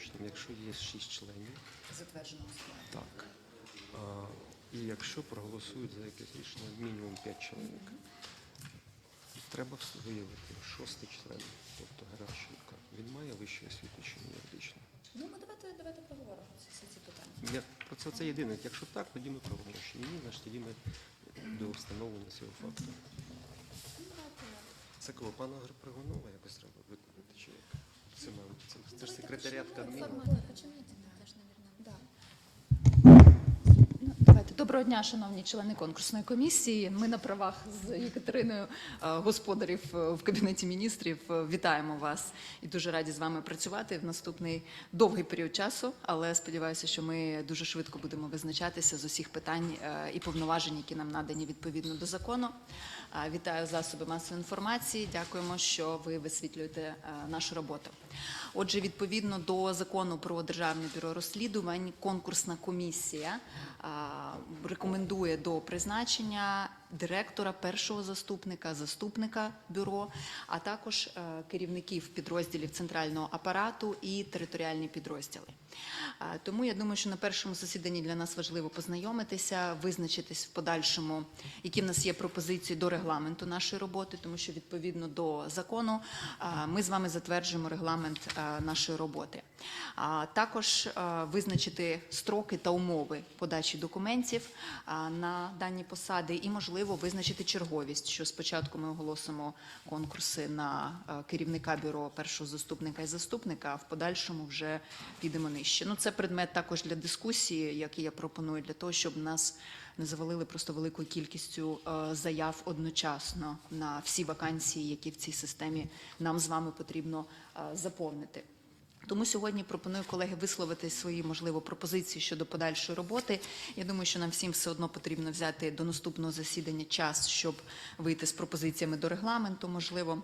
правомочним, якщо є 6 членів, затвердженого складу. так. А, і якщо проголосують за якесь рішення мінімум 5 чоловік. Треба виявити шостий член, тобто Геращенка. Він має вищу освіту чи не юридичну? Ну, ми давайте, давайте поговоримо всі ці- питання. Я про це, це єдине. Якщо так, тоді ми правомочні. Ні, значить тоді ми до встановлення цього факту. Ну. Це кого пана Пригонова якось треба виконати чи як? Це, мабуть, це, це ж секретаріат Кабміну. Формально починайте, теж, мабуть. Да. Ну, Давайте доброго дня, шановні члени конкурсної комісії. Ми на правах з Єкатериною е, господарів е, в кабінеті міністрів е, вітаємо вас і дуже раді з вами працювати в наступний довгий період часу. Але сподіваюся, що ми дуже швидко будемо визначатися з усіх питань і повноважень, які нам надані відповідно до закону. Вітаю засоби масової інформації. Дякуємо, що ви висвітлюєте е, нашу роботу. Отже, відповідно до закону про державне бюро розслідувань, конкурсна комісія рекомендує до призначення директора, першого заступника, заступника бюро, а також е, керівників підрозділів центрального апарату і територіальні підрозділи. Тому я думаю, що на першому засіданні для нас важливо познайомитися, визначитись в подальшому, які в нас є пропозиції до регламенту нашої роботи, тому що відповідно до закону ми з вами затверджуємо регламент нашої роботи. Також визначити строки та умови подачі документів на дані посади і, можливо, визначити черговість, що спочатку ми оголосимо конкурси на керівника бюро, першого заступника і заступника, а в подальшому вже підемо нижче. Ну, це предмет також для дискусії, який я пропоную, для того, щоб нас не завалили просто великою кількістю е, заяв одночасно на всі вакансії, які в цій системі нам з вами потрібно е, заповнити. Тому сьогодні пропоную колеги висловити свої можливо пропозиції щодо подальшої роботи. Я думаю, що нам всім все одно потрібно взяти до наступного засідання час, щоб вийти з пропозиціями до регламенту, можливо.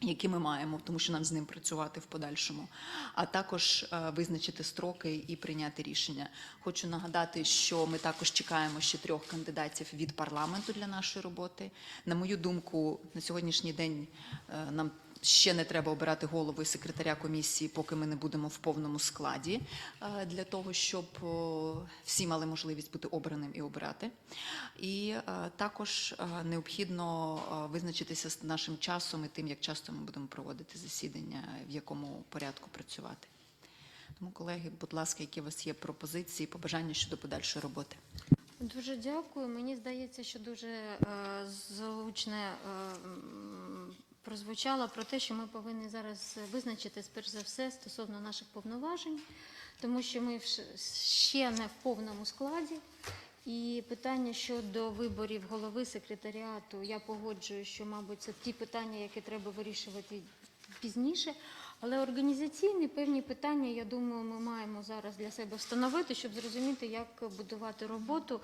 Які ми маємо, тому що нам з ним працювати в подальшому, а також е, визначити строки і прийняти рішення. Хочу нагадати, що ми також чекаємо ще трьох кандидатів від парламенту для нашої роботи. На мою думку, на сьогоднішній день е, нам ще не треба обирати голову і секретаря комісії, поки ми не будемо в повному складі, е, для того, щоб всі мали можливість бути обраним і обирати. І е, також е, необхідно визначитися з нашим часом і тим, як часто ми будемо проводити засідання, в якому порядку працювати. Тому, колеги, будь ласка, які у вас є пропозиції, побажання щодо подальшої роботи? Дуже дякую. Мені здається, що дуже е, звучне е, м, прозвучало про те, що ми повинні зараз визначитись перш за все стосовно наших повноважень, тому що ми ще не в повному складі. І питання щодо виборів голови секретаріату, я погоджую, що, мабуть, це ті питання, які треба вирішувати пізніше. Але організаційні певні питання, я думаю, ми маємо зараз для себе встановити, щоб зрозуміти, як будувати роботу.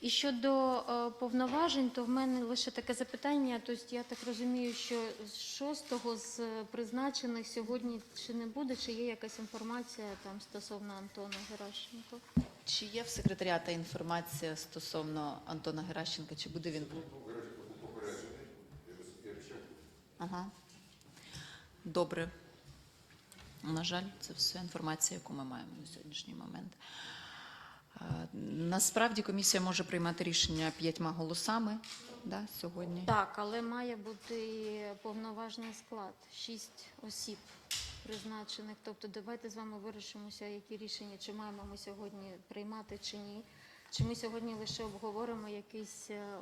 І щодо е, повноважень, то в мене лише таке запитання. Тобто я так розумію, що з шостого з призначених сьогодні чи не буде, чи є якась інформація там стосовно Антона Геращенко? Чи є в секретаріата інформація стосовно Антона Геращенка? Чи буде він? Ага. Добре. На жаль, це все інформація, яку ми маємо на сьогоднішній момент. Е, Насправді комісія може приймати рішення п'ятьма голосами да, сьогодні. Так, але має бути повноважний склад, шість осіб призначених. Тобто давайте з вами вирішимося, які рішення, чи маємо ми сьогодні приймати чи ні. Чи ми сьогодні лише обговоримо якісь е,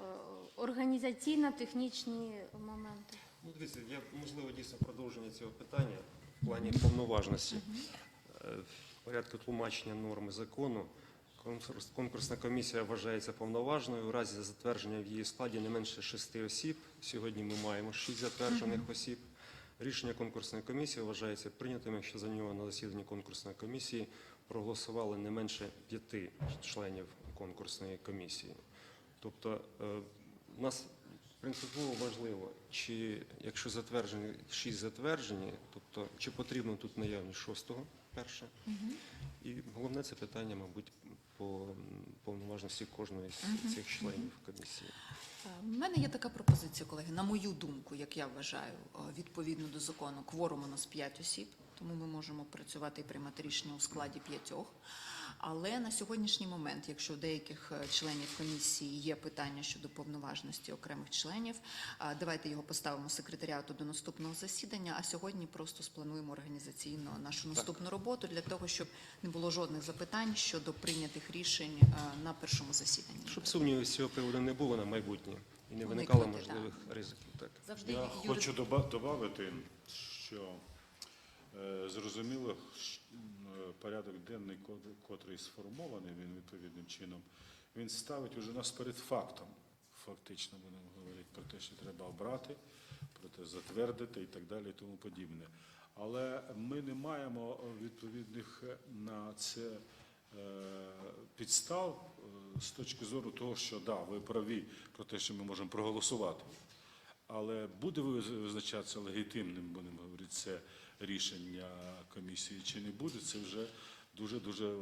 організаційно-технічні моменти? Ну, дивіться, я можливо дійсно продовження цього питання в плані повноважності. Е, В порядку тлумачення норми закону конкурс- конкурсна комісія вважається повноважною у разі затвердження в її складі не менше шести осіб. Сьогодні ми маємо шість затверджених осіб. Рішення конкурсної комісії вважається прийнятим, якщо за нього на засіданні конкурсної комісії проголосували не менше п'яти членів конкурсної комісії. Тобто е, у нас принципово важливо, чи якщо затверджені шість затверджені, тобто чи потрібно тут наявність шостого перше. І головне це питання, мабуть, по повноважності кожної з цих членів комісії. У мене є така пропозиція, колеги. На мою думку, як я вважаю, е, відповідно до закону, кворум у нас 5 осіб, тому ми можемо працювати і приймати рішення у складі п'ятьох. Але на сьогоднішній момент, якщо у деяких е, членів комісії є питання щодо повноважності окремих членів, давайте його поставимо секретаріату до наступного засідання. А сьогодні просто сплануємо організаційно нашу наступну роботу для того, щоб не було жодних запитань щодо прийнятих рішень е, на першому засіданні. Щоб сумнівів з цього приводу не було на майбутнє і не Уникнути, виникало так. можливих ризиків. Так. Завжди Я хочу додати, що е, зрозуміло, що, порядок денний, котрий сформований він відповідним чином, він ставить уже нас перед фактом. Фактично будемо говорити про те, що треба обрати, про те затвердити і так далі, і тому подібне. Але ми не маємо відповідних е, на це е, підстав е, з точки зору того, що да, ви праві про те, що ми можемо проголосувати. Але буде визначатися легітимним, будемо говорити, це рішення комісії чи не буде, це вже дуже дуже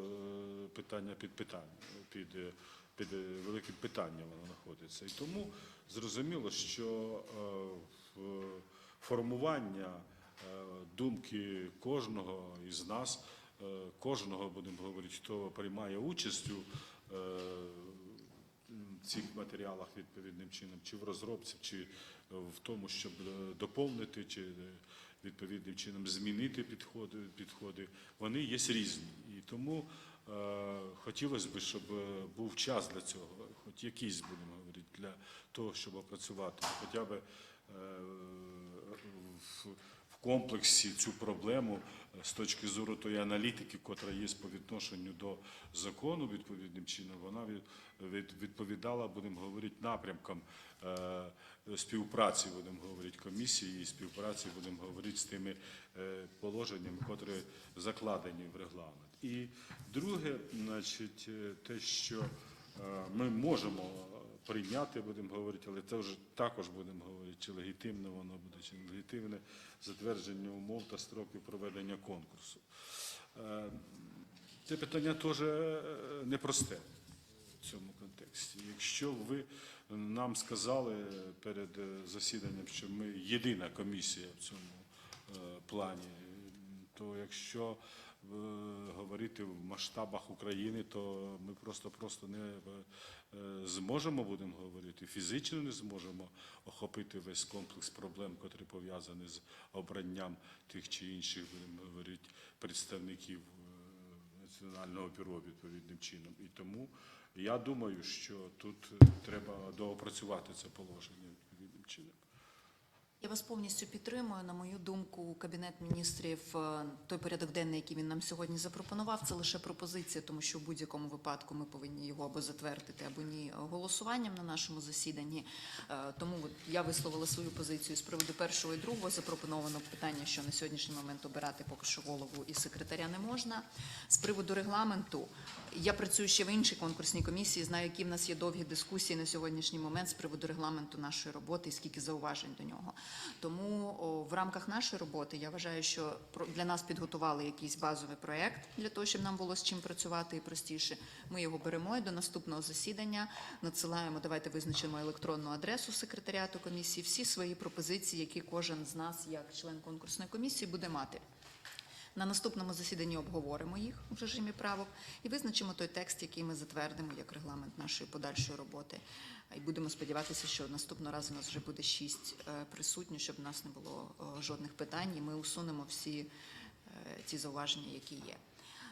питання під питання, під, е, під е, великим питанням воно знаходиться. І тому зрозуміло, що е, формування думки кожного із нас, кожного будемо говорити, хто приймає участь у цих матеріалах відповідним чином, чи в розробці, чи в тому, щоб доповнити, чи відповідним чином змінити підходи, підходи, вони є різні. І тому е, хотілося б, щоб е, був час для цього, хоч якийсь, будемо говорити, для того, щоб опрацювати хоча б е, в, комплексі цю проблему з точки зору тої аналітики, котра є по відношенню до закону відповідним чином, вона від, від- відповідала, будемо говорити, напрямкам е, співпраці, будемо говорити, комісії і співпраці, будемо говорити з тими е, положеннями, котрі закладені в регламент. І друге, значить, е, те, що ми можемо прийняти, будемо говорити, але це вже також будемо говорити, чи легітимне воно буде, чи не легітимне затвердження умов та строків проведення конкурсу. Е, Це питання теж е, непросте в цьому контексті. Якщо ви нам сказали перед е, засіданням, що ми єдина комісія в цьому е, плані, то якщо е, говорити в масштабах України, то ми просто-просто не е, зможемо, будемо говорити, фізично не зможемо охопити весь комплекс проблем, котрі пов'язані з обранням тих чи інших, будемо говорити, представників е, національного бюро відповідним чином. І тому я думаю, що тут е, треба доопрацювати це положення відповідним чином. Я вас повністю підтримую. На мою думку, кабінет міністрів, е, той порядок денний, який він нам сьогодні запропонував, це лише пропозиція, тому що в будь-якому випадку ми повинні його або затвердити, або ні голосуванням на нашому засіданні. Е, Тому я висловила свою позицію з приводу першого і другого. Запропоновано питання, що на сьогоднішній момент обирати поки що голову і секретаря не можна. З приводу регламенту я працюю ще в іншій конкурсній комісії. Знаю, які в нас є довгі дискусії на сьогоднішній момент з приводу регламенту нашої роботи і скільки зауважень до нього. Тому о, в рамках нашої роботи я вважаю, що для нас підготували якийсь базовий проєкт для того, щоб нам було з чим працювати і простіше. Ми його беремо і до наступного засідання надсилаємо. Давайте визначимо електронну адресу секретаріату комісії. Всі свої пропозиції, які кожен з нас, як член конкурсної комісії, буде мати. На наступному засіданні обговоримо їх в режимі правок і визначимо той текст, який ми затвердимо як регламент нашої подальшої роботи. І будемо сподіватися, що наступного разу у нас вже буде шість е, присутніх, щоб у нас не було е, жодних питань, і ми усунемо всі е, ті зауваження, які є.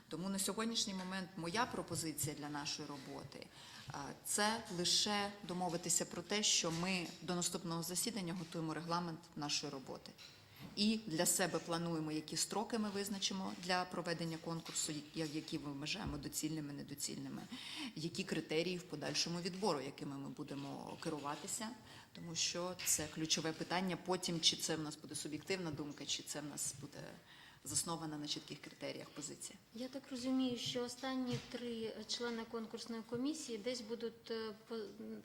Тому на сьогоднішній момент моя пропозиція для нашої роботи це лише домовитися про те, що ми до наступного засідання готуємо регламент нашої роботи. І для себе плануємо, які строки ми визначимо для проведення конкурсу, які ми вважаємо доцільними, недоцільними, які критерії в подальшому відбору, якими ми будемо керуватися, тому що це ключове питання. Потім чи це в нас буде суб'єктивна думка, чи це в нас буде заснована на чітких критеріях позиція. Я так розумію, що останні три члени конкурсної комісії десь будуть е,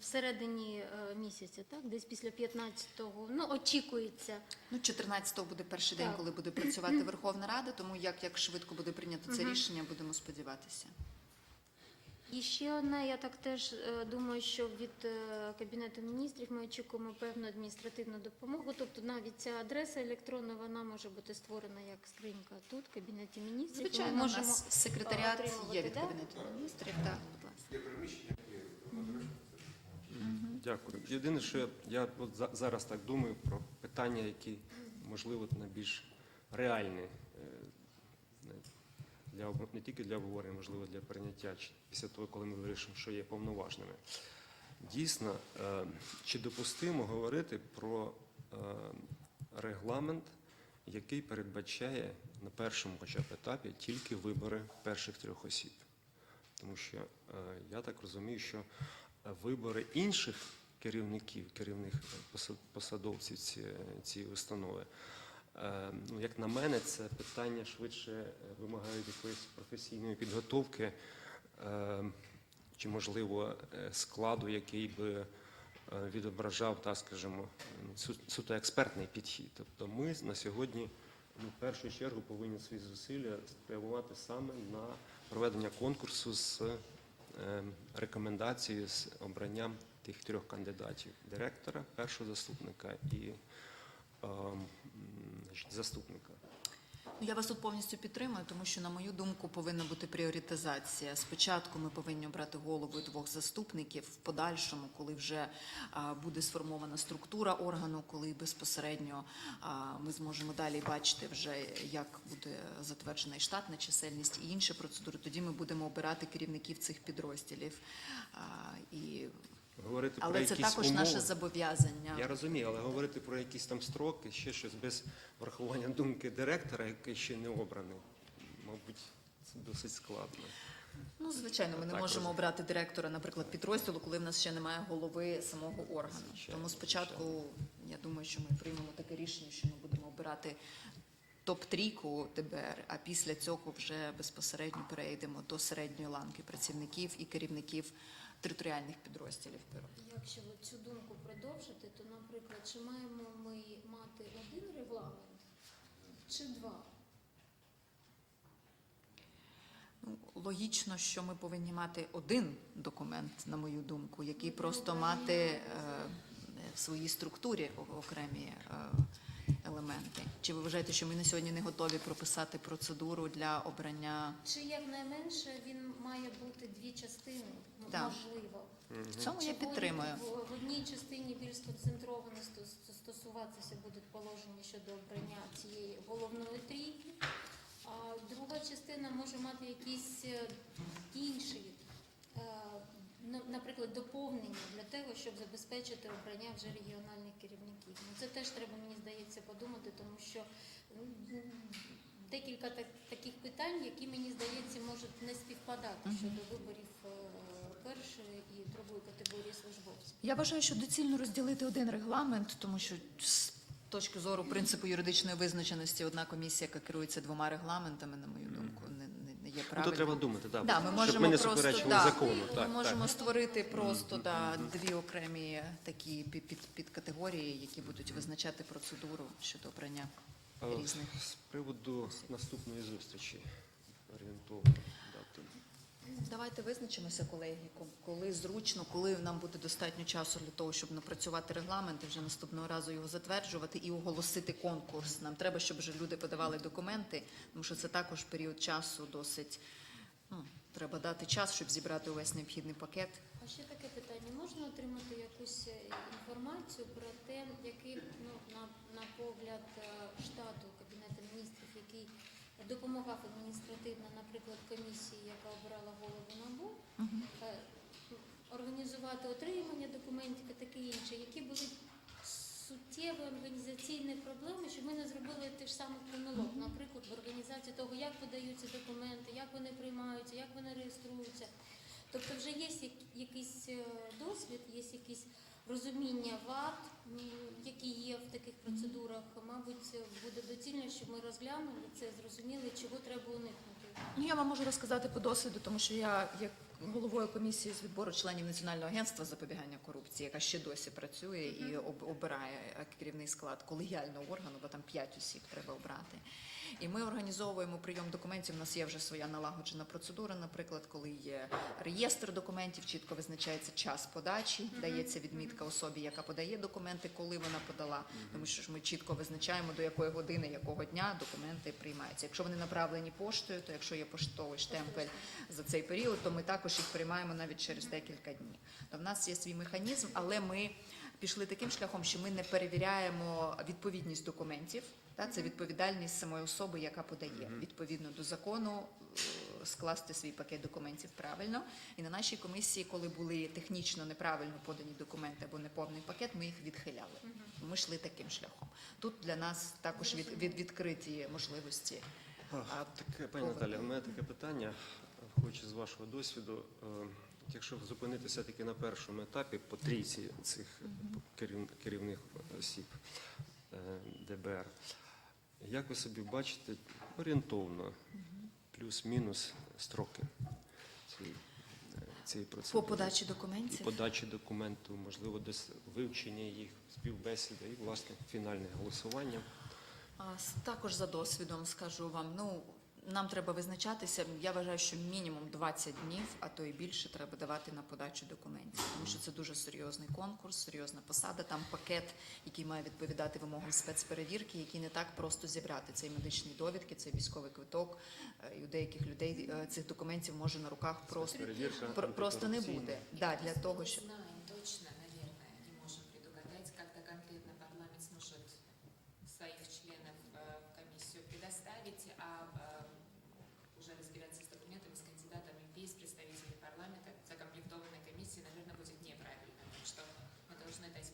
всередині е, місяця, так? Десь після 15-го. Ну, очікується. Ну, 14-го буде перший день, коли буде працювати Верховна Рада, тому як, як швидко буде прийнято це рішення, будемо сподіватися. І ще одне, я так теж е, думаю, що від е, Кабінету міністрів ми очікуємо певну адміністративну допомогу. Тобто навіть ця адреса електронна вона може бути створена як скринька тут, в Кабінеті міністрів. Ми Звичайно, у можемо нас секретаріат є від да? Кабінету міністрів. Так, будь ласка. Дякую. Єдине, що я, я от за- зараз так думаю про питання, які, можливо, найбільш реальні е, для, не тільки для обговорення, можливо, для прийняття після того, коли ми вирішимо, що є повноважними. Дійсно, е, чи допустимо говорити про е, регламент, який передбачає на першому хоча б етапі тільки вибори перших трьох осіб? Тому що е, я так розумію, що вибори інших керівників, керівних посадовців цієї, установи, ну, як на мене, це питання швидше е, вимагають якоїсь професійної підготовки, е, чи, можливо, е, складу, який би е, відображав, так скажімо, суто експертний підхід. Тобто ми на сьогодні ну, в першу чергу повинні свої зусилля спрямувати саме на проведення конкурсу з е, рекомендацією з обранням тих трьох кандидатів директора, першого заступника і е, м, значить, заступника. Ну, Я вас тут повністю підтримую, тому що, на мою думку, повинна бути пріоритизація. Спочатку ми повинні обрати голову двох заступників. В подальшому, коли вже буде сформована структура органу, коли безпосередньо ми зможемо далі бачити вже, як буде затверджена і штатна чисельність і інші процедури, тоді ми будемо обирати керівників цих підрозділів. І... Говорити про Але це якісь також умови, наше зобов'язання. Я розумію, але говорити про якісь там строки, ще щось без врахування думки директора, який ще не обраний, мабуть, це досить складно. Ну, звичайно, ми не Так, можемо розумію. обрати директора, наприклад, підрозділу, коли в нас ще немає голови самого органу. Звичайно, Тому спочатку я думаю, що ми приймемо таке рішення, що ми будемо обирати топ-трійку ДБР, а після цього вже безпосередньо перейдемо до середньої ланки працівників і керівників територіальних підрозділів бюро. Якщо цю думку продовжити, то, наприклад, чи маємо ми мати один регламент чи два? Ну, логічно, що ми повинні мати один документ, на мою думку, який просто мати е, в своїй структурі окремі е, елементи. Чи ви вважаєте, що ми на сьогодні не готові прописати процедуру для обрання? Чи якнайменше він має бути дві частини, Так. можливо? В цьому я підтримую. будуть В, одній частині більш сконцентровано сто- стосуватися будуть положення щодо обрання цієї головної трійки, а друга частина може мати якісь е, інші, е, наприклад, доповнення для того, щоб забезпечити обрання вже регіональних керівників. Ну, це теж треба, мені здається, подумати, тому що декілька так, таких питань, які, мені здається, можуть не співпадати щодо виборів е, першої і другої категорії службовців. Я вважаю, що доцільно розділити один регламент, тому що з точки зору принципу юридичної визначеності одна комісія, яка керується двома регламентами, на мою думку, не, не Ну, то треба думати, да, Да, ми щоб можемо ми не просто суперечили да, закону. ми Так, можемо так. створити просто да, дві окремі такі під, під, підкатегорії, які будуть визначати процедуру щодо обрання різних. З приводу наступної зустрічі орієнтовно. Давайте визначимося, колеги, коли зручно, коли нам буде достатньо часу для того, щоб напрацювати регламент і вже наступного разу його затверджувати і оголосити конкурс. Нам треба, щоб вже люди подавали документи, тому що це також період часу досить. Ну, треба дати час, щоб зібрати увесь необхідний пакет. А ще таке питання: можна отримати якусь е, інформацію про те, який ну на, на погляд е, штату допомагав адміністративно, наприклад, комісії, яка обирала голову НАБУ, е, організувати отримання документів і таке інше, які були суттєві організаційні проблеми, щоб ми не зробили те ж саме помилок, наприклад, в організації того, як подаються документи, як вони приймаються, як вони реєструються. Тобто вже є як- якийсь е, досвід, є якісь розуміння вад, м, які є в таких процедурах. Мабуть, буде доцільно, щоб ми розглянули це, зрозуміли, чого треба уникнути. Ну, я вам можу розказати по досвіду, тому що я як головою комісії з відбору членів Національного агентства запобігання корупції, яка ще досі працює і об- обирає е, керівний склад колегіального органу, бо там п'ять осіб треба обрати. І ми організовуємо прийом документів. У нас є вже своя налагоджена процедура. Наприклад, коли є реєстр документів, чітко визначається час подачі, дається відмітка особі, яка подає документи, коли вона подала. Тому що ж ми чітко визначаємо до якої години, якого дня документи приймаються. Якщо вони направлені поштою, то якщо є поштовий штемпель за цей період, то ми також їх приймаємо навіть через декілька днів. То в нас є свій механізм, але ми пішли таким шляхом, що ми не перевіряємо відповідність документів. Та це відповідальність самої особи, яка подає відповідно до закону. е, Скласти свій пакет документів правильно, і на нашій комісії, коли були технічно неправильно подані документи або неповний пакет, ми їх відхиляли. Ми йшли таким шляхом. Тут для нас також від, від відкриті можливості. А, таке, пані. Наталя, у мене таке питання, хоч з вашого досвіду. Е, Якщо зупинитися таки на першому етапі по трійці цих керівних осіб е, ДБР, як ви собі бачите орієнтовно плюс-мінус строки цієї, е, процедури? По подачі І документів подачі документу, можливо, вивчення їх, співбесіда і, власне, фінальне голосування. А, Також за досвідом скажу вам, ну нам треба визначатися. Я вважаю, що мінімум 20 днів, а то і більше треба давати на подачу документів, тому що це дуже серйозний конкурс, серйозна посада. Там пакет, який має відповідати вимогам спецперевірки, який не так просто зібрати. Цей медичні довідки, цей військовий квиток. Е, І у деяких людей е, цих документів може на руках просто просто не буде. Да, для того, щоб Знаем точно, наверное, не можем предугадать, когда конкретно парламент сможет своих членов э, в комиссию предоставить, а э, уже разбираться с документами, с кандидатами без представителей парламента, закомплектованной комиссии, наверное, будет неправильно. Так что мы должны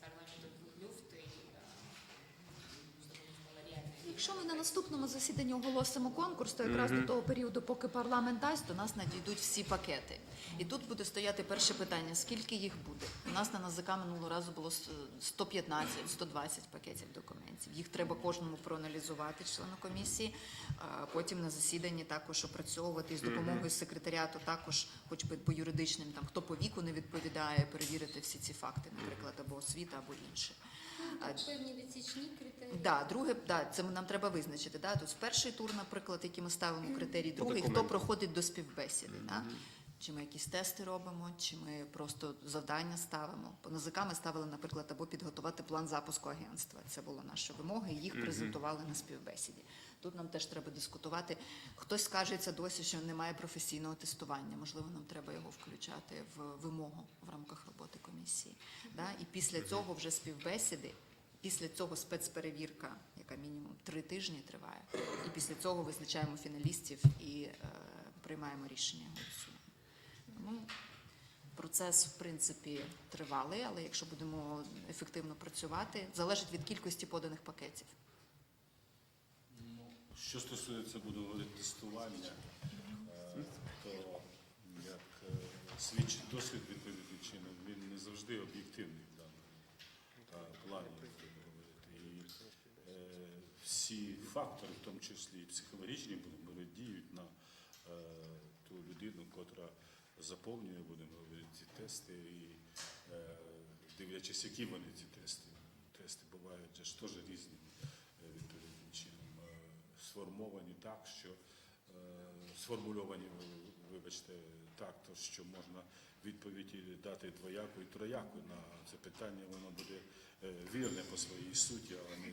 Якщо ми на наступному засіданні оголосимо конкурс, то якраз до того періоду, поки парламент дасть, до нас надійдуть всі пакети. І тут буде стояти перше питання: скільки їх буде? У нас на НАЗК минулого разу було 115-120 пакетів документів. Їх треба кожному проаналізувати, члену комісії. Потім на засіданні також опрацьовувати і з допомогою секретаріату, також, хоч би по юридичним, там хто по віку не відповідає, перевірити всі ці факти, наприклад, або освіта, або інше. А, певні відсічні критерії. Да, друге, да, це нам треба визначити. Да? Тут перший тур, наприклад, який ми ставимо критерії, другий, хто проходить до співбесіди. Да? Чи ми якісь тести робимо, чи ми просто завдання ставимо. По НЗК ми ставили, наприклад, або підготувати план запуску агентства. Це була наша вимоги, їх презентували на співбесіді. Тут нам теж треба дискутувати. Хтось скажеться досі, що немає професійного тестування. Можливо, нам треба його включати в вимогу в рамках роботи комісії. Да? І після цього вже співбесіди. Після цього спецперевірка, яка мінімум три тижні триває, і після цього визначаємо фіналістів і е, приймаємо рішення. Тому процес, в принципі, тривалий, але якщо будемо ефективно працювати, залежить від кількості поданих пакетів. Що стосується, буду говорити, тестування, е, то як е, свідчить досвід відповідним чином, він не завжди об'єктивний в даному плані. І е, всі фактори, в тому числі і психологічні, діють на ту людину, котра заповнює, будемо говорити, ці тести, і дивлячись, які вони ці тести. Тести бувають теж різні відповідним чином е, сформовані так, що е, сформульовані, вибачте, так, то що можна відповідь дати двояку і трояку на це питання, воно буде е, вірне по своїй суті, а не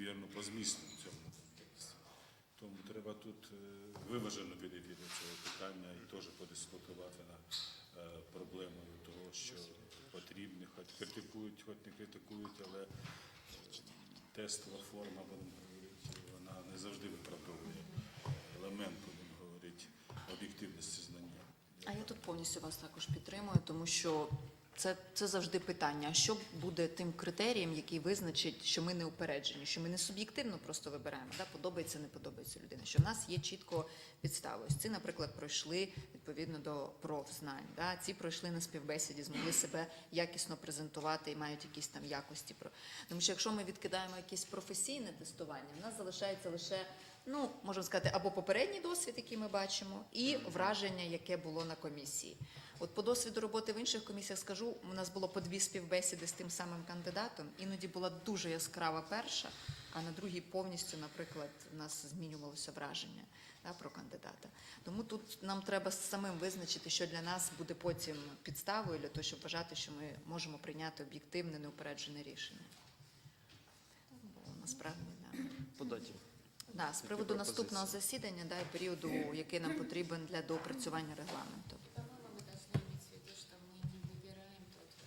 вірно по змісту в цьому контексті. Тому треба тут е, виважено підійти до цього питання і теж подискутувати над е, проблемою того, що потрібно, хоч критикують, хоч не критикують, але тестова форма, завжди виправдовує елемент, будемо говорити, об'єктивності знання. А я тут повністю вас також підтримую, тому що це, це завжди питання. Що буде тим критерієм, який визначить, що ми не упереджені, що ми не суб'єктивно просто вибираємо, да, подобається, не подобається людина. Що в нас є чітко підстави. Ось ці, наприклад, пройшли відповідно до профзнань. Да, ці пройшли на співбесіді, змогли себе якісно презентувати і мають якісь там якості. Тому що якщо ми відкидаємо якесь професійне тестування, в нас залишається лише ну можемо сказати, або попередній досвід, який ми бачимо, і враження, яке було на комісії. От по досвіду роботи в інших комісіях скажу, у нас було по дві співбесіди з тим самим кандидатом. Іноді була дуже яскрава перша, а на другій повністю, наприклад, у нас змінювалося враження да, про кандидата. Тому тут нам треба самим визначити, що для нас буде потім підставою для того, щоб вважати, що ми можемо прийняти об'єктивне, неупереджене рішення. Бо насправді да. По даті. Да, з Які приводу пропозиції? наступного засідання, да, і періоду, який нам потрібен для доопрацювання регламенту. И, по-моему, мы должны иметь в виду, что мы не выбираем только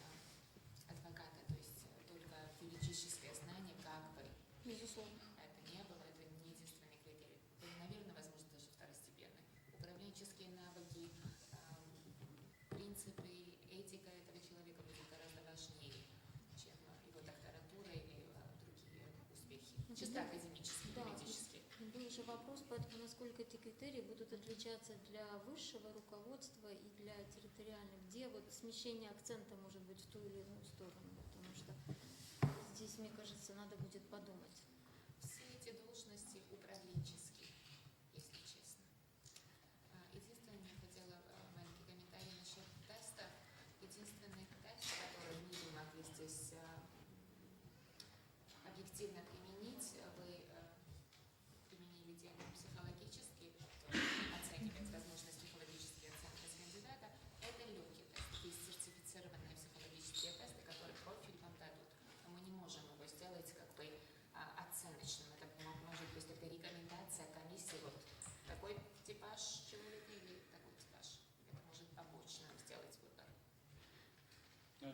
адвоката, то есть э, только юридическое знание, как бы Безусловно. это не было, это не единственный критерий. Это, наверное, возможно, даже второстепенный. Управленческие навыки, эм, принципы, этика этого человека будет гораздо важнее, чем э, его докторатура или э, другие успехи. Чисто Да. академические, Да. юридические. Же вопрос, поэтому насколько эти критерии будут отличаться для высшего руководства и для территориальных, где вот смещение акцента может быть в ту или иную сторону, потому что здесь, мне кажется, надо будет подумать. Все эти должности управленческие,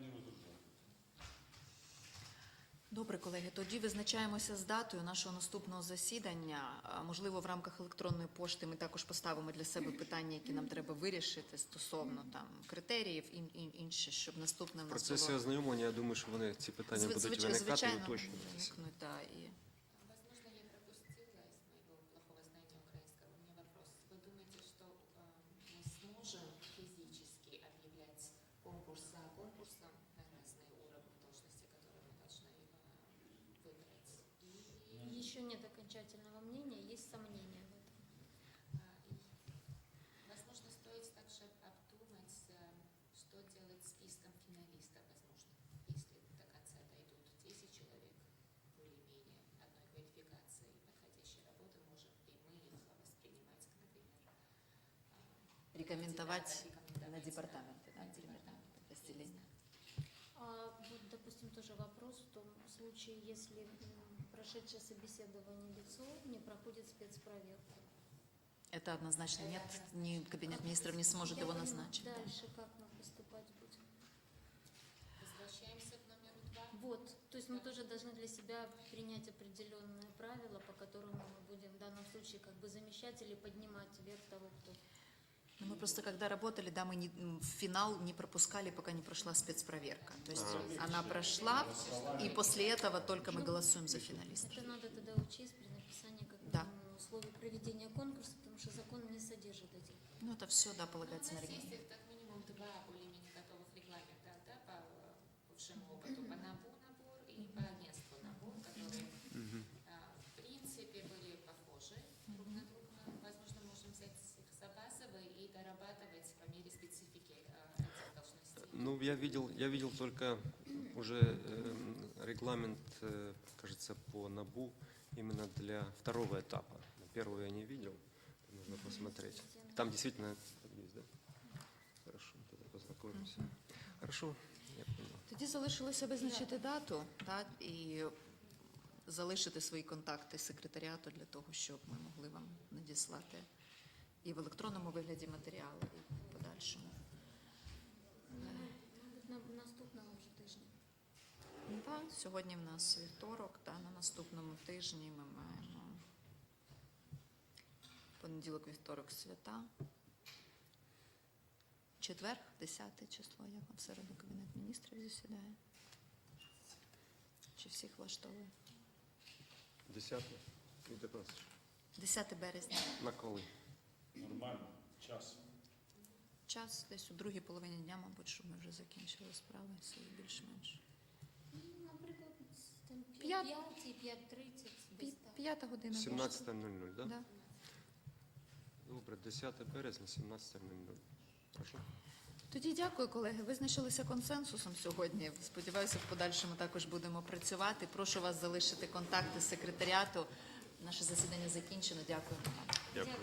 Не возражаю. Добре, колеги, тоді визначаємося з датою нашого наступного засідання. Можливо, в рамках електронної пошти ми також поставимо для себе питання, які нам треба вирішити стосовно там критеріїв і ін- інше, щоб наступне в нас процесі було ознайомлення, я думаю, що вони ці питання Зв- будуть звич- виникати і уточнюватися. Еще нет окончательного мнения, есть сомнения в этом. А, Возможно, стоит также обдумать, э, что делать с списком финалистов, возможно, если до конца дойдут 10 человек, более-менее одной квалификации и подходящей работы, можем и мы их воспринимать, например, а, рекомендувати кандидата, на рекомендовать, департаменти, да, на департамент. підрозділення. Допустим, тоже вопрос в том случае, если прошедшее собеседование лицо не проходит спецпроверку. Это однозначно нет, ни кабинет министров не сможет Я его назначить. да. Дальше как нам поступать будем? Возвращаемся к номеру два. Вот, то есть мы тоже должны для себя принять определенные правила, по которым мы будем в данном случае как бы замещать или поднимать вверх того, кто мы просто когда работали, да, мы не, м, в финал не пропускали, пока не прошла спецпроверка. То есть она прошла, и после этого только мы голосуем за финалиста. Это надо тогда учесть при написании как Да. минимум условий проведения конкурса, потому что закон не содержит этих. Ну, это все, да, Ну, полагается на нас Ну, я видел, я видел только уже э, регламент, э, кажется, по НАБУ именно для второго этапа. Первого я не видел, нужно посмотреть. Там действительно есть, да? Хорошо, тогда познакомимся. Хорошо, я понял. Тоді залишилося визначити дату да, і залишити свої контакти секретаріату для того, щоб ми могли вам надіслати і в електронному вигляді матеріали, і в подальшому. Да, сьогодні в нас вівторок, да, на наступному тижні ми маємо понеділок, вівторок, свята. Четвер, 10 число, як в середу Кабінет міністрів засідає. Чи всіх влаштовує? Десятый и 15. 10 березня. На коли? Нормально, час. Час десь у другій половині дня, мабуть, щоб ми вже закінчили справи свої більш-менш. 5 5.30. П'ята година. може. 17.00, да? Да. Добре, 10 березня, 17.00. Прошу. Тоді дякую, колеги. Визначилися консенсусом сьогодні. Сподіваюся, в подальшому також будемо працювати. Прошу вас залишити контакти з секретаріату. Наше засідання закінчено. Дякую. Дякую.